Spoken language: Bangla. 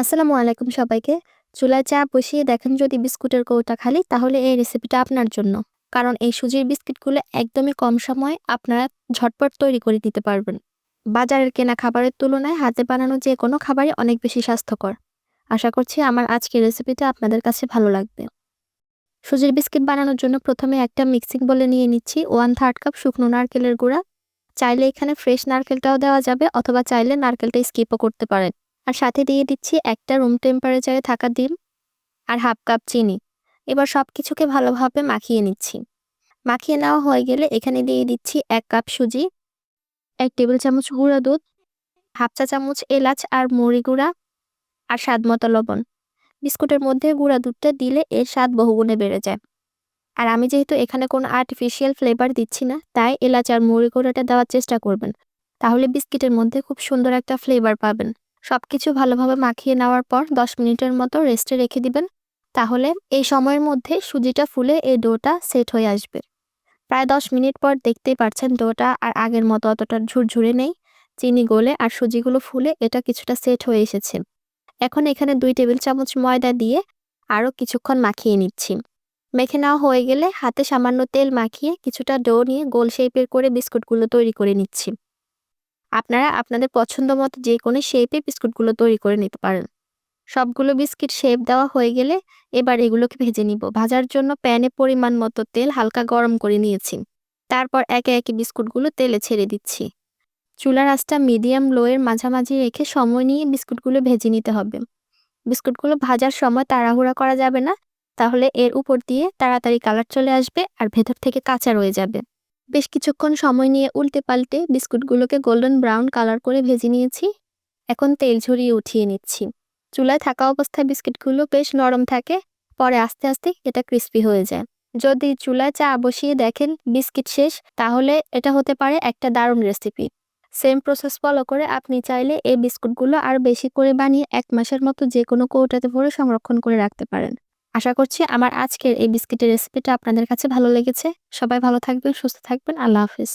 আসসালামু আলাইকুম সবাইকে। চুলায় চা বসিয়ে দেখেন যদি বিস্কুটের কৌটা খালি, তাহলে এই রেসিপিটা আপনার জন্য। কারণ এই সুজির বিস্কিটগুলো একদমই কম সময়ে আপনারা ঝটপট তৈরি করে দিতে পারবেন। বাজারের কেনা খাবারের তুলনায় হাতে বানানো যে কোনো খাবারই অনেক বেশি স্বাস্থ্যকর। আশা করছি আমার আজকের রেসিপিটা আপনাদের কাছে ভালো লাগবে। সুজির বিস্কিট বানানোর জন্য প্রথমে একটা মিক্সিং বলে নিয়ে নিচ্ছি ওয়ান থার্ড কাপ শুকনো নারকেলের গুঁড়া। চাইলে এখানে ফ্রেশ নারকেলটাও দেওয়া যাবে, অথবা চাইলে নারকেলটা স্কিপও করতে পারেন। আর সাথে দিয়ে দিচ্ছি একটা রুম টেম্পারেচারে থাকা ডিম আর হাফ কাপ চিনি। এবার সব কিছুকে ভালোভাবে মাখিয়ে নিচ্ছি। মাখিয়ে নেওয়া হয়ে গেলে এখানে দিয়ে দিচ্ছি এক কাপ সুজি, এক টেবিল চামচ গুঁড়া দুধ হাফ চা চামচ এলাচ আর মুড়ি গুঁড়া আর স্বাদ মতো লবণ। বিস্কুটের মধ্যে গুঁড়া দুধটা দিলে এর স্বাদ বহুগুণে বেড়ে যায়। আর আমি যেহেতু এখানে কোনো আর্টিফিশিয়াল ফ্লেভার দিচ্ছি না, তাই এলাচ আর মুড়ি গুঁড়াটা দেওয়ার চেষ্টা করবেন। তাহলে বিস্কিটের মধ্যে খুব সুন্দর একটা ফ্লেভার পাবেন। সবকিছু ভালোভাবে মাখিয়ে নেওয়ার পর দশ মিনিটের মতো রেস্টে রেখে দিবেন। তাহলে এই সময়ের মধ্যে সুজিটা ফুলে এই ডোটা সেট হয়ে আসবে। প্রায় দশ মিনিট পর দেখতেই পাচ্ছেন ডোটা আর আগের মতো অতটা ঝুরঝুরে নেই। চিনি গলে আর সুজিগুলো ফুলে এটা কিছুটা সেট হয়ে এসেছে। এখন এখানে দুই টেবিল চামচ ময়দা দিয়ে আরও কিছুক্ষণ মাখিয়ে নিচ্ছি। মেখে নেওয়া হয়ে গেলে হাতে সামান্য তেল মাখিয়ে কিছুটা ডো নিয়ে গোল শেপের করে বিস্কুটগুলো তৈরি করে নিচ্ছি। আপনারা আপনাদের পছন্দ মতো যে কোনো শেপে বিস্কুটগুলো তৈরি করে নিতে পারেন। সবগুলো বিস্কিট শেপ দেওয়া হয়ে গেলে এবার এগুলোকে ভেজে নিব। ভাজার জন্য প্যানে পরিমাণ মতো তেল হালকা গরম করে নিয়েছি। তারপর একে একে বিস্কুটগুলো তেলে ছেড়ে দিচ্ছি। চুলার আঁচটা মিডিয়াম লোয়ের মাঝামাঝি রেখে সময় নিয়ে বিস্কুটগুলো ভেজে নিতে হবে। বিস্কুটগুলো ভাজার সময় তাড়াহুড়া করা যাবে না, তাহলে এর উপর দিয়ে তাড়াতাড়ি কালার চলে আসবে আর ভেতর থেকে কাঁচা রয়ে যাবে। বেশ কিছুক্ষণ সময় নিয়ে উল্টে পাল্টে বিস্কুটগুলোকে গোল্ডেন ব্রাউন কালার করে ভেজে নিয়েছি। এখন তেল ঝরিয়ে উঠিয়ে নিচ্ছি। চুলায় থাকা অবস্থায় বিস্কিটগুলো বেশ নরম থাকে, পরে আস্তে আস্তে এটা ক্রিস্পি হয়ে যায়। যদি চুলায় চা বসিয়ে দেখেন বিস্কিট শেষ, তাহলে এটা হতে পারে একটা দারুণ রেসিপি। সেম প্রসেস ফলো করে আপনি চাইলে এই বিস্কুটগুলো আর বেশি করে বানিয়ে এক মাসের মতো যে কোনো কৌটাতে ভরে সংরক্ষণ করে রাখতে পারেন। আশা করছি আমার আজকের এই বিস্কিটের রেসিপিটা আপনাদের কাছে ভালো লেগেছে। সবাই ভালো থাকবেন, সুস্থ থাকবেন। আল্লাহ হাফিজ।